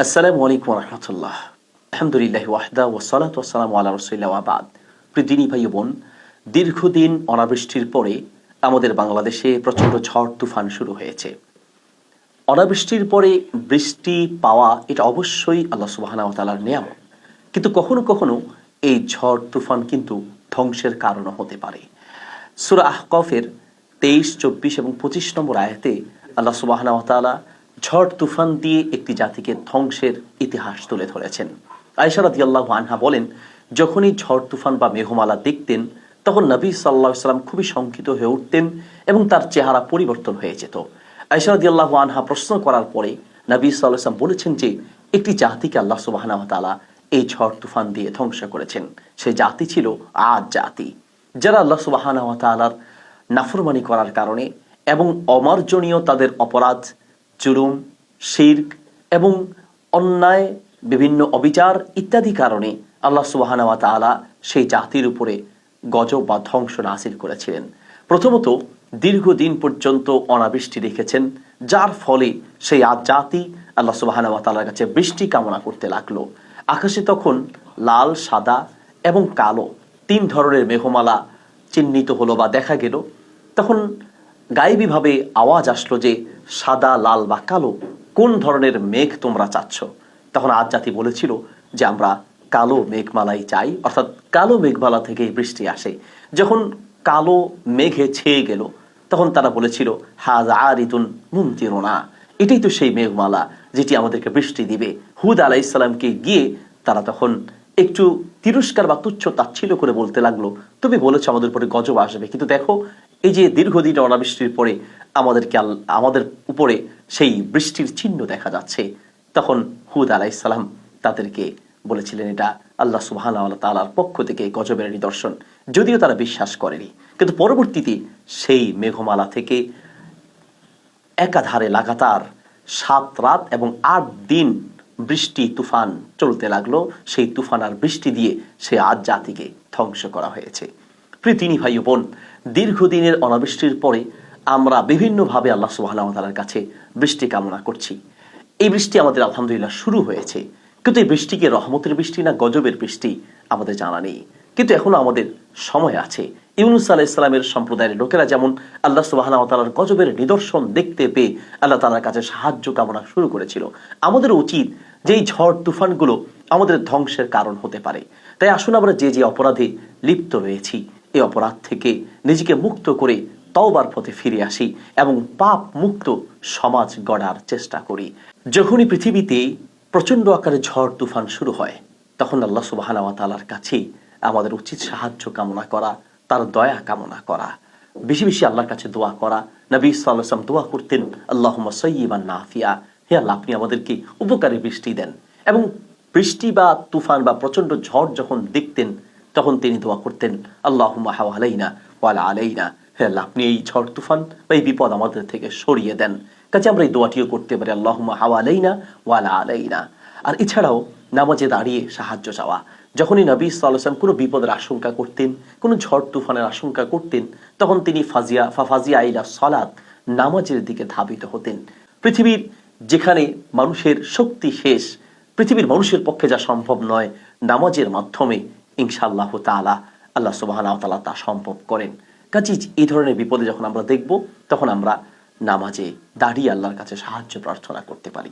আসসালামু আলাইকুম রহমতুল্লাহ। আলহামদুলিল্লাহ ওয়াহদা ওসালাত ওসালাম আল্লাহ রসুল্লাহ আবাদ পৃথিবী ভাই বোন, দীর্ঘদিন অনাবৃষ্টির পরে আমাদের বাংলাদেশে প্রচণ্ড ঝড়, তুফান শুরু হয়েছে। অনাবৃষ্টির পরে বৃষ্টি পাওয়া এটা অবশ্যই আল্লাহ সুবাহানা তালার নিয়াম কিন্তু কখনো কখনো এই ঝড়, তুফান কিন্তু ধ্বংসের কারণও হতে পারে। সুরা আহকফের তেইশ, চব্বিশ এবং পঁচিশ নম্বর আয়াতে আল্লাহ সুবাহানা তালা ঝড় তুফান দিয়ে একটি জাতিকে ধ্বংসের ইতিহাস তুলে ধরেছেন। আয়সারাদি আল্লাহ আনহা বলেন, যখনই ঝড় তুফান বা মেঘমালা দেখতেন, তখন নবী সাল্লাহ সাল্লাম খুবই শঙ্কিত হয়ে উঠতেন এবং তার চেহারা পরিবর্তন হয়ে যেত। আয়সারাদি আল্লাহ আনহা প্রশ্ন করার পরে নবী সাল্লাহ সাল্লাম বলেছেন যে, একটি জাতিকে আল্লাহ সুবাহ এই ঝড় তুফান দিয়ে ধ্বংস করেছেন। সে জাতি ছিল আজ জাতি। যারা আল্লাহ সুবাহ তালার নাফরমানি করার কারণে এবং অমার্জনীয় তাদের অপরাধ জুলুম, শির্ক এবং অন্যায়, বিভিন্ন অবিচার ইত্যাদি কারণে আল্লাহ সুবাহানাওয়া তালা সেই জাতির উপরে গজব বা ধ্বংস নাসিল করেছিলেন। প্রথমত, দীর্ঘদিন পর্যন্ত অনাবৃষ্টি রেখেছেন, যার ফলে সেই আজ জাতি আল্লাহ সুবাহানাওয়া তালার কাছে বৃষ্টি কামনা করতে লাগল। আকাশে তখন লাল, সাদা এবং কালো তিন ধরনের মেঘমালা চিহ্নিত হলো বা দেখা গেল। তখন গায়েবীভাবে আওয়াজ আসলো যে, সাদা, লাল বা কালো, কোন ধরনের মেঘ তোমরা চাচ্ছ? তখন আজ জাতি বলেছিল যে, আমরা কালো মেঘমালাই চাই। অর্থাৎ কালো মেঘমালা থেকেই বৃষ্টি আসে। যখন কালো মেঘে ছেয়ে গেল, তখন তারা বলেছিল হাজ আরিতুন মুমতিরোনা। এটাই তো সেই মেঘমালা যেটি আমাদেরকে বৃষ্টি দিবে। হুদ আলাইসাল্লামকে গিয়ে তারা তখন একটু তিরস্কার বা তুচ্ছ তাচ্ছিল্য করে বলতে লাগল, তুমি বলেছ আমাদের উপরে গজব আসবে। কিন্তু দেখো এই যে দীর্ঘদিন অনাবৃষ্টির পরে আমাদেরকে আমাদের উপরে সেই বৃষ্টির চিহ্ন দেখা যাচ্ছে, তখন হুদ আলাইসাল্লাম তাদেরকে বলেছিলেন, এটা আল্লাহ সুবাহ তালার পক্ষ থেকে গজবের নিদর্শন। যদিও তারা বিশ্বাস করেনি, কিন্তু পরবর্তীতে সেই মেঘমালা থেকে একাধারে লাগাতার সাত রাত এবং আট দিন বৃষ্টি, তুফান চলতে লাগল। সেই তুফান আর বৃষ্টি দিয়ে সে আজ জাতিকে ধ্বংস করা হয়েছে। প্রীতিনী ভাই বোন, দীর্ঘদিনের অনাবৃষ্টির পরে আমরা বিভিন্নভাবে আল্লাহ সুবাহর কাছে বৃষ্টি কামনা করছি। এই বৃষ্টি আমাদের আলহামদুলিল্লাহ শুরু হয়েছে, কিন্তু এই বৃষ্টিকে রহমতের বৃষ্টি না গজবের বৃষ্টি, আমাদের জানা নেই। কিন্তু এখনও আমাদের সময় আছে। ইউনুস আলাহ ইসলামের সম্প্রদায়ের লোকেরা যেমন আল্লাহ সুবাহ তালার গজবের নিদর্শন দেখতে পেয়ে আল্লাহ তালার কাছে সাহায্য কামনা শুরু করেছিল। আমাদের উচিত যে এই ঝড় তুফানগুলো আমাদের ধ্বংসের কারণ হতে পারে। তাই আসুন আমরা যে যে অপরাধে লিপ্ত রয়েছি এই অপরাধ থেকে নিজেকে মুক্ত করে তওবার পথে ফিরে আসি এবং পাপ মুক্ত সমাজ গড়ার চেষ্টা করি। যখনই পৃথিবীতে প্রচণ্ড আকারে ঝড়, তুফান শুরু হয়, তখন আল্লাহ সুবাহানা তালার কাছে আমাদের উচিত সাহায্য কামনা করা, তার দয়া কামনা করা। বেশি বেশি আল্লাহর কাছে দোয়া করা। নবী সাল্লাম দোয়া করতেন আল্লাহ সৈয়বান নাফিয়া। হে আল্লাহ, আপনি আমাদেরকে উপকারী বৃষ্টি দেন। এবং বৃষ্টি বা তুফান বা প্রচণ্ড ঝড় যখন দেখতেন তখন তিনি দোয়া করতেন আল্লাহ হাওয়া আলাইনা ওয়ালা আলাইনা। আপনি এই ঝড় তুফান বা এই বিপদ আমাদের থেকে সরিয়ে দেন। কাজে আমরা এই দোয়াটিও করতে পারি আল্লাহ হাওয়া আলাইনা ওয়ালা আলাইনা। আর এছাড়াও নামাজে দাঁড়িয়ে সাহায্য চাওয়া। যখনই নবী সাল্লাম কোনো বিপদের আশঙ্কা করতেন, কোনো ঝড় তুফানের আশঙ্কা করতেন, তখন তিনি ফাজিয়া ফাফাজিয়া আইলা সলাদ নামাজের দিকে ধাবিত হতেন। পৃথিবীর যেখানে মানুষের শক্তি শেষ, পৃথিবীর মানুষের পক্ষে যা সম্ভব নয়, নামাজের মাধ্যমে ইনশাআল্লাহ তালা আল্লাহ সুবাহ তালা তা সম্ভব করেন। কাজে এই ধরনের বিপদে যখন আমরা দেখব, তখন আমরা নামাজে দাঁড়িয়ে আল্লাহর কাছে সাহায্য প্রার্থনা করতে পারি।